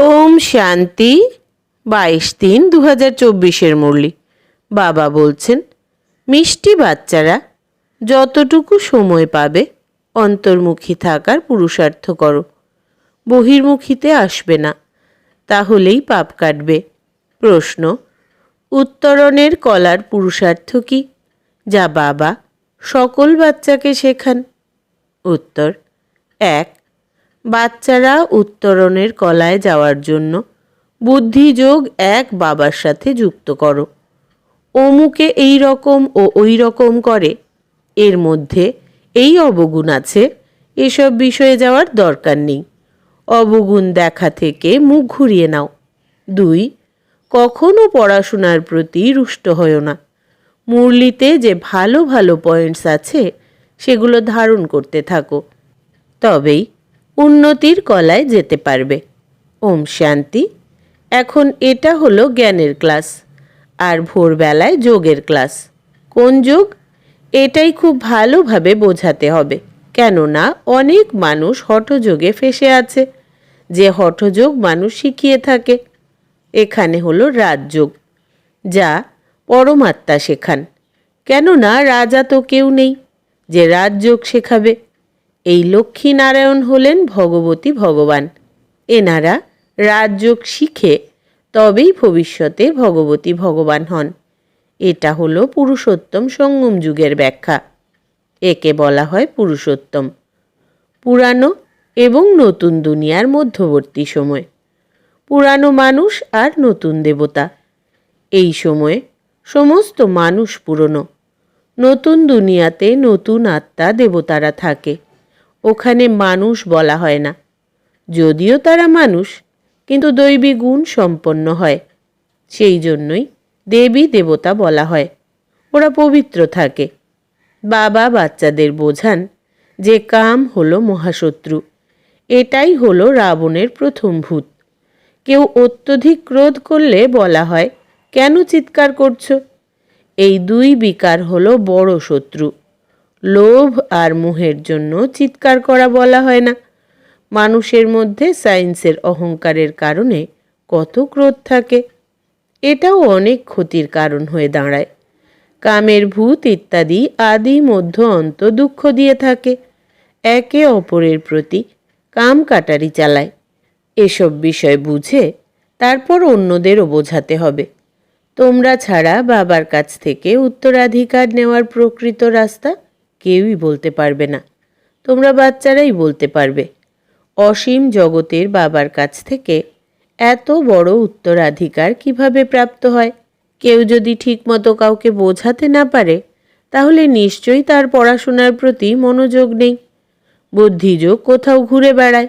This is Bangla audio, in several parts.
ওম শান্তি বাইশ তিন দু হাজার চব্বিশের মুরলি। বাবা বলছেন, মিষ্টি বাচ্চারা, যতটুকু সময় পাবে, অন্তর্মুখী থাকার পুরুষার্থ করো। বহির্মুখীতে আসবে না, তাহলেই পাপ কাটবে। প্রশ্ন, উত্তরণের কলার পুরুষার্থ কি, যা বাবা সকল বাচ্চাকে শেখান? উত্তর, এক বাচ্চারা উত্তরণের কলায় যাওয়ার জন্য বুদ্ধিযোগ এক বাবার সাথে যুক্ত করো। অমুকে এই রকম ও ওই রকম করে। এর মধ্যে এই অবগুণ আছে, এসব বিষয়ে যাওয়ার দরকার নেই। অবগুণ দেখা থেকে মুখ ঘুরিয়ে নাও। দুই, কখনো পড়াশোনার প্রতি রুষ্ট হও না। মুরলিতে যে ভালো ভালো পয়েন্টস আছে, সেগুলো ধারণ করতে থাকো। তবেই উন্নতির কলায় যেতে পারবে। ওম শান্তি। এখন এটা হলো জ্ঞানের ক্লাস, আর ভোরবেলায় যোগের ক্লাস। কোন যোগ? এটাই খুব ভালোভাবে বোঝাতে হবে, কেননা অনেক মানুষ হঠযোগে ফেসে আছে, যে হঠযোগ মানুষ শিখিয়ে থাকে। এখানে হলো রাজযোগ, যা পরমাত্মা শেখান। কেননা রাজা তো কেউ নেই, যে রাজযোগ শেখাবে। এই লক্ষ্মীনারায়ণ হলেন ভগবতী ভগবান। এনারা রাজযোগ শিখে তবেই ভবিষ্যতে ভগবতী ভগবান হন। এটা হলো পুরুষোত্তম সঙ্গম যুগের ব্যাখ্যা। একে বলা হয় পুরুষোত্তম। পুরানো এবং নতুন দুনিয়ার মধ্যবর্তী সময়। পুরানো মানুষ আর নতুন দেবতা। এই সময়ে সমস্ত মানুষ পুরনো। নতুন দুনিয়াতে নতুন আত্মা দেবতারা থাকে। ওখানে মানুষ বলা হয় না। যদিও তারা মানুষ, কিন্তু দৈবী গুণ সম্পন্ন হয়। সেই জন্যই দেবী দেবতা বলা হয়। ওরা পবিত্র থাকে। বাবা বাচ্চাদের বোঝান যে কাম হলো মহাশত্রু। এটাই হলো রাবণের প্রথম ভূত। কেউ অত্যধিক ক্রোধ করলে বলা হয়, কেন চিৎকার করছ? এই দুই বিকার হলো বড় শত্রু। লোভ আর মোহের জন্য চিৎকার করা বলা হয় না। মানুষের মধ্যে সায়েন্সের অহংকারের কারণে কত ক্রোধ থাকে। এটাও অনেক ক্ষতির কারণ হয়ে দাঁড়ায়। কামের ভূত ইত্যাদি আদি মধ্য অন্ত দুঃখ দিয়ে থাকে। একে অপরের প্রতি কাম কাটারি চালায়। এসব বিষয় বুঝে তারপর অন্যদেরও বোঝাতে হবে। তোমরা ছাড়া বাবার কাছ থেকে উত্তরাধিকার নেওয়ার প্রকৃত রাস্তা কেউই বলতে পারবে না। তোমরা বাচ্চারাই বলতে পারবে। অসীম জগতের বাবার কাছ থেকে এত বড় উত্তরাধিকার কীভাবে প্রাপ্ত হয়? কেউ যদি ঠিকমতো কাউকে বোঝাতে না পারে, তাহলে নিশ্চয়ই তার পড়াশোনার প্রতি মনোযোগ নেই। বুদ্ধিযোগ কোথাও ঘুরে বেড়ায়।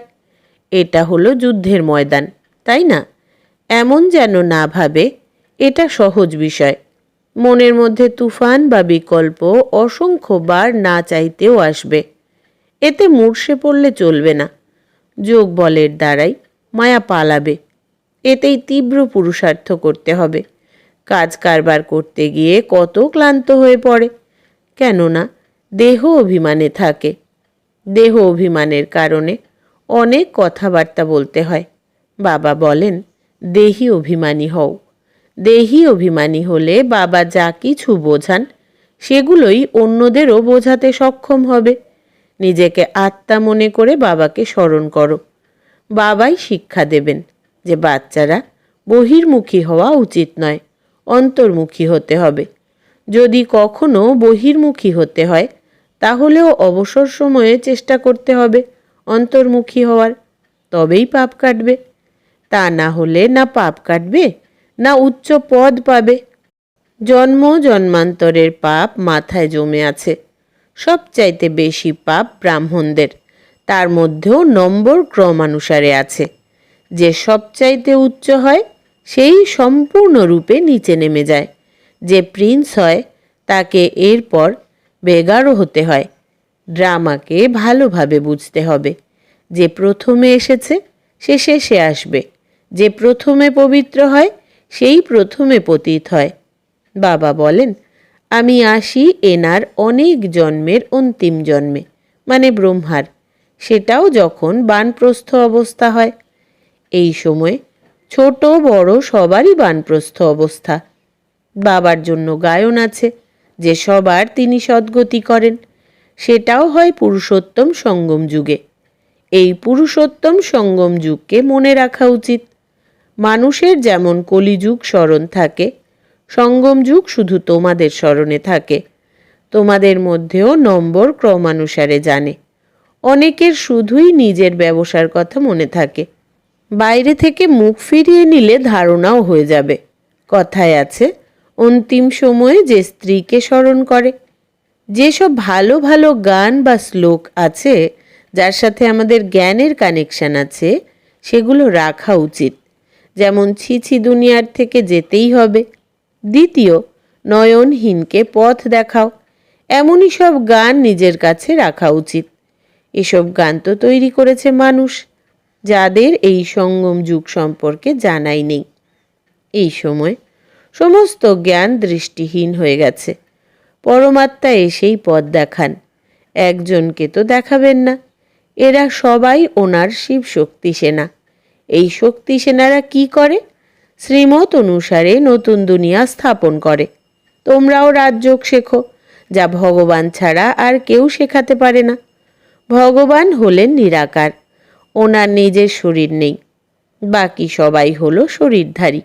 এটা হলো যুদ্ধের ময়দান, তাই না? এমন যেন না ভাবে, এটা সহজ বিষয়। মনের মধ্যে তুফান বা বিকল্প অসংখ্যবার না চাইতেও আসবে। এতে মূর্ষে পড়লে চলবে না। যোগ বলের দ্বারাই মায়া পালাবে। এতেই তীব্র পুরুষার্থ করতে হবে। কাজ কারবার করতে গিয়ে কত ক্লান্ত হয়ে পড়ে। কেননা দেহ অভিমানে থাকে। দেহ অভিমানের কারণে অনেক কথাবার্তা বলতে হয়। বাবা বলেন, দেহি অভিমানী হও। দেহি অভিমানী হলে বাবা যা কিছু বোঝান, সেগুলোই অন্যদেরও বোঝাতে সক্ষম হবে। নিজেকে আত্মা মনে করে বাবাকে স্মরণ করো। বাবাই শিক্ষা দেবেন যে বাচ্চারা বহির্মুখী হওয়া উচিত নয়, অন্তর্মুখী হতে হবে। যদি কখনো বহির্মুখী হতে হয়, তাহলেও অবসর সময়ে চেষ্টা করতে হবে অন্তর্মুখী হওয়ার। তবেই পাপ কাটবে। তা না হলে না পাপ কাটবে না উচ্চ পদ পাবে। জন্ম জন্মান্তরের পাপ মাথায় জমে আছে। সবচাইতে বেশি পাপ ব্রাহ্মণদের। তার মধ্যেও নম্বর ক্রমানুসারে আছে। যে সবচাইতে উচ্চ হয়, সেই সম্পূর্ণরূপে নিচে নেমে যায়। যে প্রিন্স হয়, তাকে এরপর বেগারও হতে হয়। ড্রামাকে ভালোভাবে বুঝতে হবে। যে প্রথমে এসেছে সে শেষে আসবে। যে প্রথমে পবিত্র হয় সেই প্রথমে পতিত হয়। বাবা বলেন, আমি আসি এনার অনেক জন্মের অন্তিম জন্মে মানে ব্রহ্মার। সেটাও যখন বানপ্রস্থ অবস্থা হয়। এই সময় ছোট বড় সবারই বানপ্রস্থ অবস্থা। বাবার জন্য গায়ন আছে, যে সবার তিনি সদ্গতি করেন। সেটাও হয় পুরুষোত্তম সঙ্গম যুগে। এই পুরুষোত্তম সঙ্গম যুগকে মনে রাখা উচিত। মানুষের যেমন কলিযুগ স্মরণ থাকে, সঙ্গম যুগ শুধু তোমাদের স্মরণে থাকে। তোমাদের মধ্যেও নম্বর ক্রমানুসারে জানে। অনেকের শুধুই নিজের ব্যবসার কথা মনে থাকে। বাইরে থেকে মুখ ফিরিয়ে নিলে ধারণাও হয়ে যাবে। কথায় আছে, অন্তিম সময়ে যে স্ত্রীকে স্মরণ করে। যেসব ভালো ভালো গান বা শ্লোক আছে, যার সাথে আমাদের জ্ঞানের কানেকশন আছে, সেগুলো রাখা উচিত। যেমন ছিছি দুনিয়ার থেকে যেতেই হবে। দ্বিতীয়, নয়নহীনকে পথ দেখাও। এমনই সব গান নিজের কাছে রাখা উচিত। এসব গান তো তৈরি করেছে মানুষ, যাদের এই সঙ্গম যুগ সম্পর্কে জানাই নেই। এই সময় সমস্ত জ্ঞান দৃষ্টিহীন হয়ে গেছে। পরমাত্মা এসেই পথ দেখান। একজনকে তো দেখাবেন না। এরা সবাই ওনার শিব শক্তি সেনা। এই শক্তি সেনারা কি করে? শ্রীমত অনুসারে নতুন দুনিয়া স্থাপন করে। তোমরাও রাজযোগ শেখো, যা ভগবান ছাড়া আর কেউ শেখাতে পারে না। ভগবান হলেন নিরাকার, ওনার নিজের শরীর নেই, বাকি সবাই হলো শরীরধারী।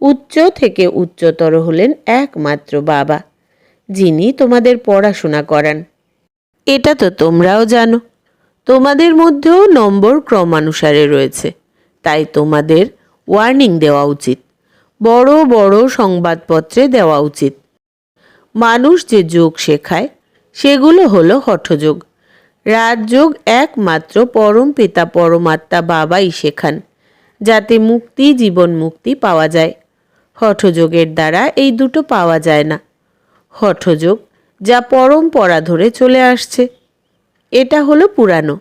উচ্চ থেকে উচ্চতর হলেন একমাত্র বাবা, যিনি তোমাদের পড়াশোনা করান। এটা তো তোমরাও জানো, তোমাদের মধ্যেও নম্বর ক্রমানুসারে রয়েছে। তাই তোমাদের ওয়ার্নিং দেওয়া উচিত। বড় বড় সংবাদপত্রে দেওয়া উচিত। মানুষ যে যোগ শেখায়, সেগুলো হলো হঠযোগ। রাজযোগ একমাত্র পরম পিতা, পরমাত্মা বাবাই শেখান, যাতে মুক্তি, জীবন মুক্তি পাওয়া যায়। হঠযোগের দ্বারা এই দুটো পাওয়া যায় না। হঠযোগ যা পরম্পরা ধরে চলে আসছে। এটা হলো পুরানো।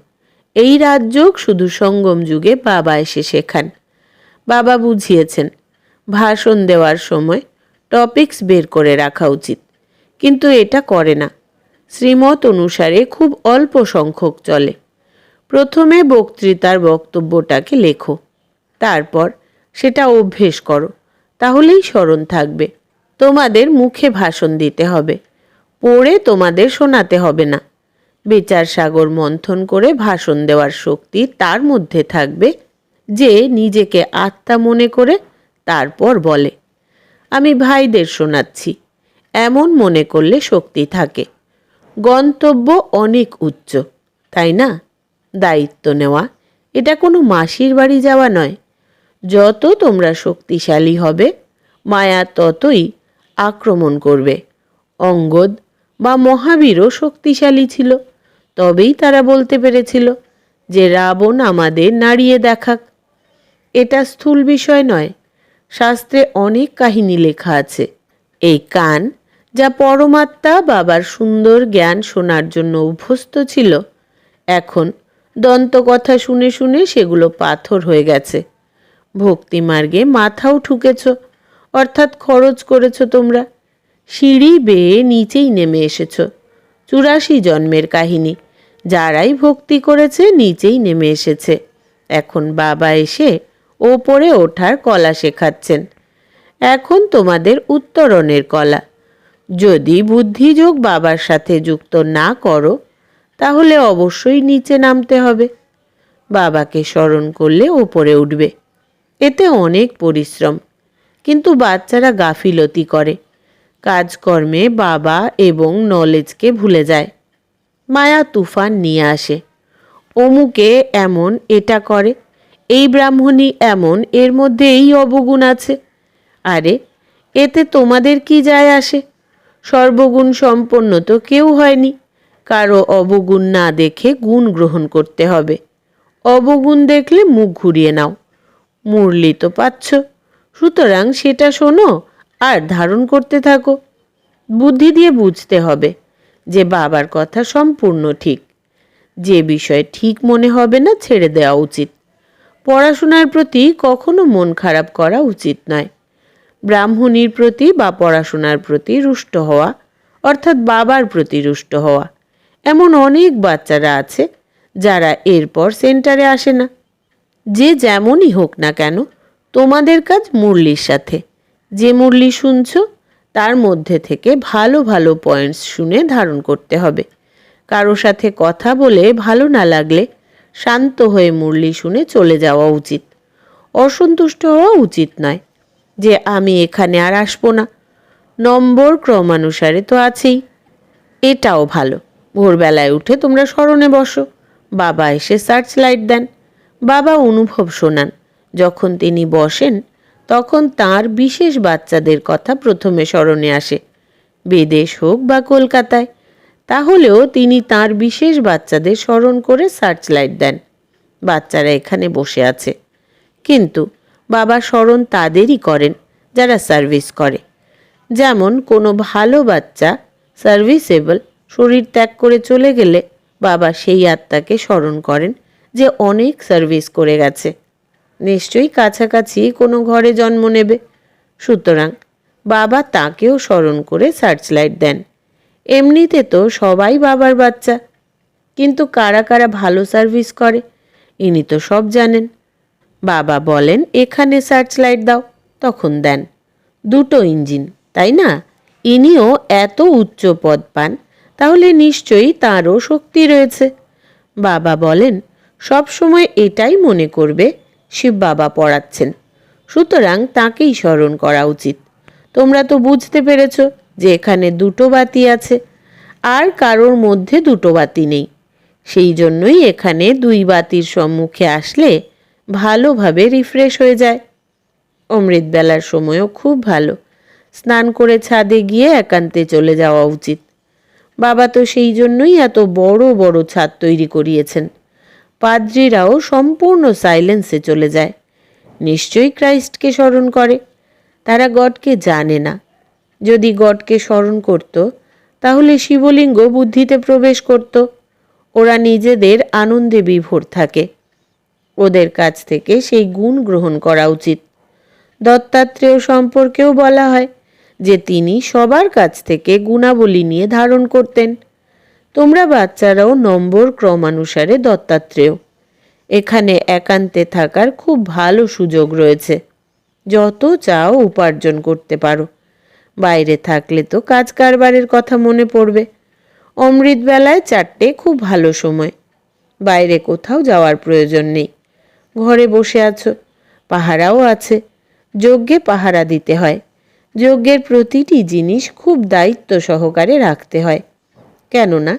এই রাজযোগ শুধু সঙ্গম যুগে বাবা এসে শেখান। বাবা বুঝিয়েছেন, ভাষণ দেওয়ার সময় টপিকস বের করে রাখা উচিত, কিন্তু এটা করে না। শ্রীমত অনুসারে খুব অল্প সংখ্যক চলে। প্রথমে বক্তৃতার বক্তব্যটাকে লেখো, তারপর সেটা অভ্যেস করো, তাহলেই স্মরণ থাকবে। তোমাদের মুখে ভাষণ দিতে হবে, পড়ে তোমাদের শোনাতে হবে না। বিচার সাগর মন্থন করে ভাষণ দেওয়ার শক্তি তার মধ্যে থাকবে যে নিজেকে আত্মা মনে করে তারপর বলে। আমি ভাইদের শোনাচ্ছি, এমন মনে করলে শক্তি থাকে। গন্তব্য অনেক উচ্চ, তাই না? দায়িত্ব নেওয়া, এটা কোনো মাসির বাড়ি যাওয়া নয়। যত তোমরা শক্তিশালী হবে, মায়া ততই আক্রমণ করবে। অঙ্গদ বা মহাবীরও শক্তিশালী ছিল। তবেই তারা বলতে পেরেছিল যে রাবণ আমাদের নাড়িয়ে দেখাক। এটা স্থূল বিষয় নয়, শাস্ত্রে অনেক কাহিনী লেখা আছে। এই কান, যা পরমাত্মা বাবার সুন্দর জ্ঞান শোনার জন্য অভ্যস্ত ছিল, এখন দন্তকথা শুনে শুনে সেগুলো পাথর হয়ে গেছে। ভক্তিমার্গে মাথাও ঠুকেছ, অর্থাৎ খরচ করেছ তোমরা। সিঁড়ি বেয়ে নিচেই নেমে এসেছ, চুরাশি জন্মের কাহিনী। যারাই ভক্তি করেছে নিচেই নেমে এসেছে। এখন বাবা এসে ওপরে ওঠার কলা শেখাচ্ছেন। এখন তোমাদের উত্তরণের কলা। যদি বুদ্ধিযোগ বাবার সাথে যুক্ত না করো, তাহলে অবশ্যই নিচে নামতে হবে। বাবাকে স্মরণ করলে ওপরে উঠবে। এতে অনেক পরিশ্রম। কিন্তু বাচ্চারা গাফিলতি করে। কাজকর্মে বাবা এবং নলেজকে ভুলে যায়। মায়া তুফান নিয়ে আসে। অমুকে এমন, এটা করে। এই ব্রাহ্মণী এমন, এর মধ্যে এই অবগুণ আছে। আরে, এতে তোমাদের কি যায় আসে? সর্বগুণ সম্পন্ন তো কেউ হয়নি। কারও অবগুণ না দেখে গুণ গ্রহণ করতে হবে। অবগুণ দেখলে মুখ ঘুরিয়ে নাও। মুরলি তো পাচ্ছ। সুতরাং সেটা শোনো আর ধারণ করতে থাকো। বুদ্ধি দিয়ে বুঝতে হবে। যে বাবার কথা সম্পূর্ণ ঠিক। যে বিষয় ঠিক মনে হবে না ছেড়ে দেওয়া উচিত। পড়াশোনার প্রতি কখনো মন খারাপ করা উচিত নয়। ব্রাহ্মণীর প্রতি বা পড়াশোনার প্রতি রুষ্ট হওয়া, অর্থাৎ বাবার প্রতি রুষ্ট হওয়া। এমন অনেক বাচ্চারা আছে যারা এরপর সেন্টারে আসে না। যে যেমনই হোক না কেন, তোমাদের কাজ মুরলির সাথে। যে মুরলি শুনছো তার মধ্যে থেকে ভালো ভালো পয়েন্টস শুনে ধারণ করতে হবে। কারও সাথে কথা বলে ভালো না লাগলে শান্ত হয়ে মুরলি শুনে চলে যাওয়া উচিত। অসন্তুষ্ট হওয়া উচিত নয় যে আমি এখানে আর আসব না। নম্বর ক্রমানুসারে তো আছেই। এটাও ভালো। ভোরবেলায় উঠে তোমরা স্মরণে বসো। বাবা এসে সার্চ লাইট দেন। বাবা অনুভব শোনান। যখন তিনি বসেন তখন তার বিশেষ বাচ্চাদের কথা প্রথমে স্মরণে আসে। বিদেশ হোক বা কলকাতায়, তাহলেও তিনি তার বিশেষ বাচ্চাদের স্মরণ করে সার্চ লাইট দেন। বাচ্চারা এখানে বসে আছে। কিন্তু বাবা স্মরণ তাদেরই করেন যারা সার্ভিস করে। যেমন কোনো ভালো বাচ্চা সার্ভিসেবল শরীর ত্যাগ করে চলে গেলে বাবা সেই আত্মাকে স্মরণ করেন যে অনেক সার্ভিস করে গেছে। নিশ্চয়ই কাছাকাছি কোনো ঘরে জন্ম নেবে। সুতরাং বাবা তাকেও স্মরণ করে সার্চ লাইট দেন। এমনিতে তো সবাই বাবার বাচ্চা। কিন্তু কারা কারা ভালো সার্ভিস করে, ইনি তো সব জানেন। বাবা বলেন, এখানে সার্চ লাইট দাও। তখন দেন, দুটো ইঞ্জিন, তাই না? ইনিও এত উচ্চ পদ পান, তাহলে নিশ্চয়ই তাঁরও শক্তি রয়েছে। বাবা বলেন সব সময় এটাই মনে করবে শিব বাবা পড়াচ্ছেন। সুতরাং তাকেই স্মরণ করা উচিত। তোমরা তো বুঝতে পেরেছ যে এখানে দুটো বাতি আছে, আর কারোর মধ্যে দুটো বাতি নেই। সেই জন্যই এখানে দুই বাতির সম্মুখে আসলে ভালোভাবে রিফ্রেশ হয়ে যায়। অমৃতবেলার সময়ও খুব ভালো। স্নান করে ছাদে গিয়ে একান্তে চলে যাওয়া উচিত। বাবা তো সেই জন্যই এত বড় বড় ছাদ তৈরি করিয়েছেন। পাদ্রীরাও সম্পূর্ণ সাইলেন্সে চলে যায়। নিশ্চয়ই ক্রাইস্টকে স্মরণ করে। তারা গডকে জানে না। যদি গডকে স্মরণ করত, তাহলে শিবলিঙ্গ বুদ্ধিতে প্রবেশ করত। ওরা নিজেদের আনন্দে বিভোর থাকে। ওদের কাছ থেকে সেই গুণ গ্রহণ করা উচিত। দত্তাত্রেয় সম্পর্কেও বলা হয় যে তিনি সবার কাছ থেকে গুণাবলী নিয়ে ধারণ করতেন। তোমরা বাচ্চারাও নম্বর ক্রমানুসারে দত্তাত্রেয়। এখানে একান্তে থাকার খুব ভালো সুযোগ রয়েছে। যত চাও উপার্জন করতে পারো। বাইরে থাকলে তো কাজ কারবারের কথা মনে পড়বে। অমৃতবেলায় চারটে খুব ভালো সময়। বাইরে কোথাও যাওয়ার প্রয়োজন নেই। ঘরে বসে আছো, পাহারাও আছে। যজ্ঞে পাহারা দিতে হয়। যজ্ঞের প্রতিটি জিনিস খুব দায়িত্ব সহকারে রাখতে হয়। কেননা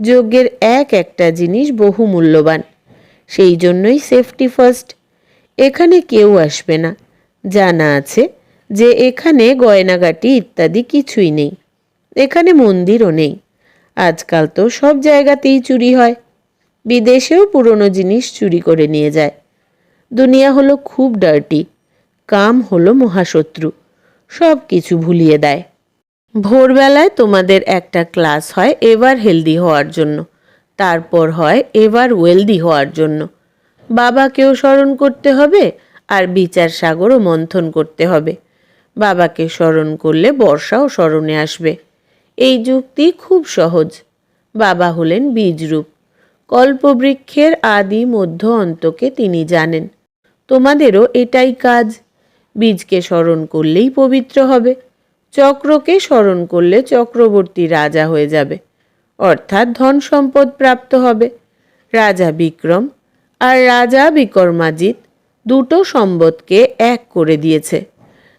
যজ্ঞের এক একটা জিনিস বহু মূল্যবান সেই জন্যই সেফটি ফার্স্ট এখানে কেউ আসবে না। জানা আছে যে এখানে গয়নাগাটি ইত্যাদি কিছুই নেই। এখানে মন্দিরও নেই। আজকাল তো সব জায়গাতেই চুরি হয়। বিদেশেও পুরনো জিনিস চুরি করে নিয়ে যায়। দুনিয়া হলো খুব ডার্টি কাম হলো মহাশত্রু। সব কিছু ভুলিয়ে দেয়। ভোরবেলায় তোমাদের একটা ক্লাস হয় এবার হেলদি হওয়ার জন্য। তারপর হয় এবার ওয়েলদি হওয়ার জন্য। বাবাকেও স্মরণ করতে হবে আর বিচার সাগরও মন্থন করতে হবে। বাবাকে স্মরণ করলে বর্ষাও স্মরণে আসবে। এই যুক্তি খুব সহজ। বাবা হলেন বীজরূপ। কল্পবৃক্ষের আদি মধ্য অন্তকে তিনি জানেন। তোমাদেরও এটাই কাজ। বীজকে স্মরণ করলেই পবিত্র হবে। চক্রকে স্মরণ করলে চক্রবর্তী রাজা হয়ে যাবে। অর্থাৎ ধন সম্পদ প্রাপ্ত হবে। রাজা বিক্রম আর রাজা বিক্রমাজিৎ দুটো সম্বতকে এক করে দিয়েছে।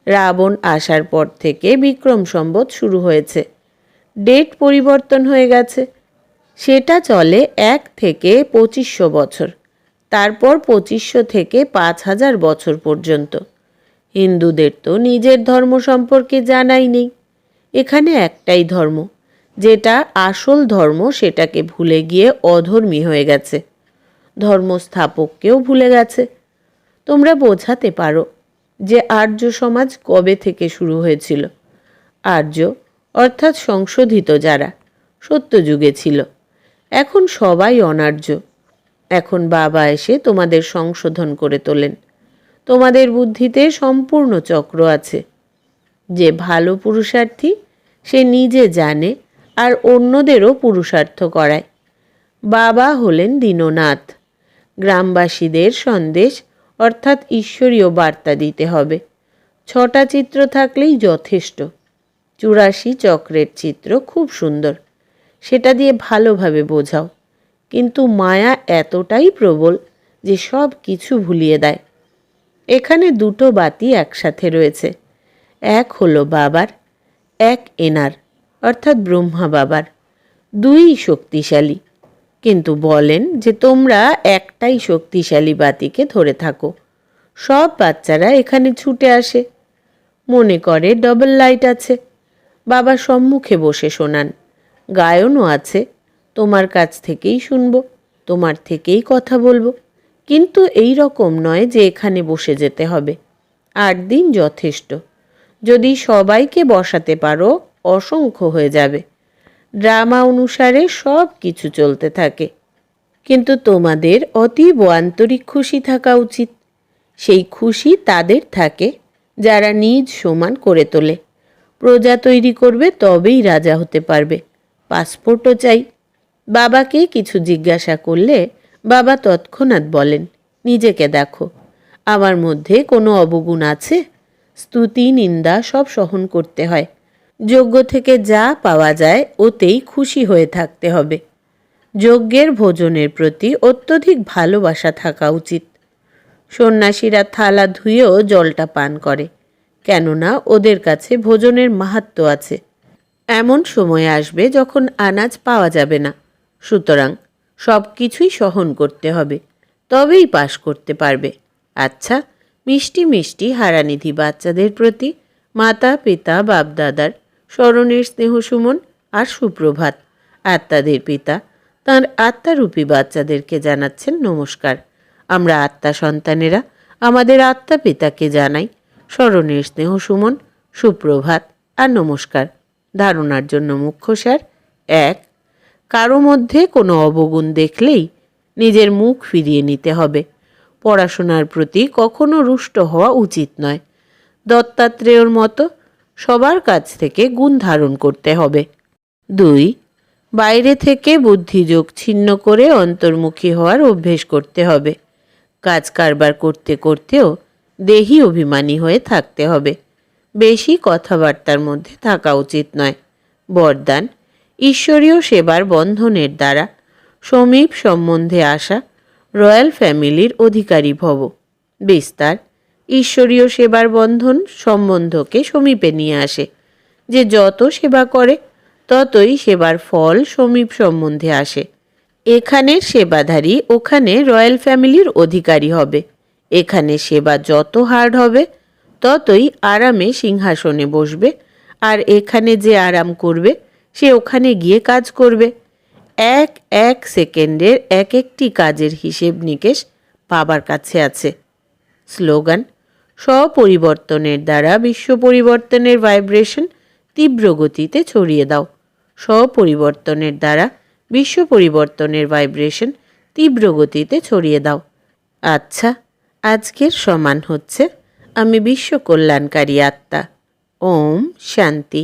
রাবণ আসার পর থেকে বিক্রম সম্বত শুরু হয়েছে। ডেট পরিবর্তন হয়ে গেছে। সেটা চলে এক থেকে পঁচিশশো বছর। তারপর পঁচিশশো থেকে পাঁচ হাজার বছর পর্যন্ত। হিন্দুদের তো নিজের ধর্ম সম্পর্কে জানাই নেই। এখানে একটাই ধর্ম, যেটা আসল ধর্ম সেটাকে ভুলে গিয়ে অধর্মী হয়ে গেছে। ধর্মস্থাপককেও ভুলে গেছে। তোমরা বোঝাতে পারো যে আর্য সমাজ কবে থেকে শুরু হয়েছিল। আর্য, অর্থাৎ সংশোধিত যারা সত্যযুগে ছিল। এখন সবাই অনার্য। এখন বাবা এসে তোমাদের সংশোধন করে তোলেন। তোমাদের বুদ্ধিতে সম্পূর্ণ চক্র আছে। যে ভালো পুরুষার্থী, সে নিজে জানে আর অন্যদেরও পুরুষার্থ করায়। বাবা হলেন দীননাথ। গ্রামবাসীদের সন্দেশ, অর্থাৎ ঈশ্বরীয় বার্তা দিতে হবে। ছটা চিত্র থাকলেই যথেষ্ট। চুরাশি চক্রের চিত্র খুব সুন্দর। সেটা দিয়ে ভালোভাবে বোঝাও। কিন্তু মায়া এতটাই প্রবল যে সব কিছু ভুলিয়ে দেয়। এখানে দুটো বাতি একসাথে রয়েছে। এক হলো বাবার, এক এনার, অর্থাৎ ব্রহ্মা বাবার। দুই শক্তিশালী। কিন্তু বলেন যে তোমরা একটাই শক্তিশালী বাতিকে ধরে থাকো। সব বাচ্চারা এখানে ছুটে আসে। মনে করে ডবল লাইট আছে। বাবা সম্মুখে বসে শোনান। গায়নও আছে। তোমার কাছ থেকেই শুনব। তোমার থেকেই কথা বলব। কিন্তু এই রকম নয় যে এখানে বসে যেতে হবে। আট দিন যথেষ্ট। যদি সবাইকে বসাতে পারো, অসংখ্য হয়ে যাবে। ড্রামা অনুসারে সব কিছু চলতে থাকে। কিন্তু তোমাদের অতীব আন্তরিক খুশি থাকা উচিত। সেই খুশি তাদের থাকে, যারা নিজ সমান করে তোলে। প্রজা তৈরি করবে, তবেই রাজা হতে পারবে। পাসপোর্টও চাই। বাবাকে কিছু জিজ্ঞাসা করলে বাবা তৎক্ষণাৎ বলেন, নিজেকে দেখো। আমার মধ্যে কোনো অবগুণ আছে? স্তুতি, নিন্দা সব সহন করতে হয়। যোগ্য থেকে যা পাওয়া যায়, ওতেই খুশি হয়ে থাকতে হবে। যজ্ঞের ভোজনের প্রতি অত্যধিক ভালোবাসা থাকা উচিত। সন্ন্যাসীরা থালা ধুয়েও জলটা পান করে, কেননা ওদের কাছে ভোজনের মাহাত্ম আছে। এমন সময় আসবে যখন আনাজ পাওয়া যাবে না। সুতরাং সব কিছুই সহন করতে হবে, তবেই পাশ করতে পারবে। আচ্ছা মিষ্টি মিষ্টি হারানিধি বাচ্চাদের প্রতি মাতা, পিতা, বাপদাদার স্মরণের স্নেহসুমন আর সুপ্রভাত আত্মাদের পিতা তাঁর আত্মারূপী বাচ্চাদেরকে জানাচ্ছেন নমস্কার। আমরা আত্মা সন্তানেরা, আমাদের আত্মা পিতাকে জানাই স্মরণের স্নেহ সুমন, সুপ্রভাত আর নমস্কার। ধারণার জন্য মুখ্য স্যার এক কারও মধ্যে কোনো অবগুণ দেখলেই নিজের মুখ ফিরিয়ে নিতে হবে। পড়াশোনার প্রতি কখনো রুষ্ট হওয়া উচিত নয়। দত্তাত্রেয়র মতো সবার কাছ থেকে গুণ ধারণ করতে হবে। দুই, বাইরে থেকে বুদ্ধিযোগ ছিন্ন করে অন্তর্মুখী হওয়ার অভ্যেস করতে হবে। কাজ কারবার করতে করতেও দেহি অভিমানী হয়ে থাকতে হবে। বেশি কথাবার্তার মধ্যে থাকা উচিত নয়। বরদান ঈশ্বরীয় সেবার বন্ধনের দ্বারা সমীপ সম্বন্ধে আসা রয়্যাল ফ্যামিলির অধিকারী ভব। বিস্তার, ঈশ্বরীয় সেবার বন্ধন সম্বন্ধকে সমীপে নিয়ে আসে। যে যত সেবা করে, ততই সেবার ফল সমীপ সম্বন্ধে আসে। এখানের সেবাধারী ওখানে রয়্যাল ফ্যামিলির অধিকারী হবে। এখানে সেবা যত হার্ড হবে, ততই আরামে সিংহাসনে বসবে। আর এখানে যে আরাম করবে সে ওখানে গিয়ে কাজ করবে। এক এক সেকেন্ডের এক একটি কাজের হিসেব নিকেশ বাবার কাছে আছে। স্লোগান স্বপরিবর্তনের দ্বারা বিশ্ব পরিবর্তনের ভাইব্রেশন তীব্র গতিতে ছড়িয়ে দাও। স্বপরিবর্তনের দ্বারা বিশ্ব পরিবর্তনের ভাইব্রেশন তীব্র গতিতে ছড়িয়ে দাও। আচ্ছা আজকের সমান হচ্ছে, আমি বিশ্ব কল্যাণকারী আত্মা। ওম শান্তি।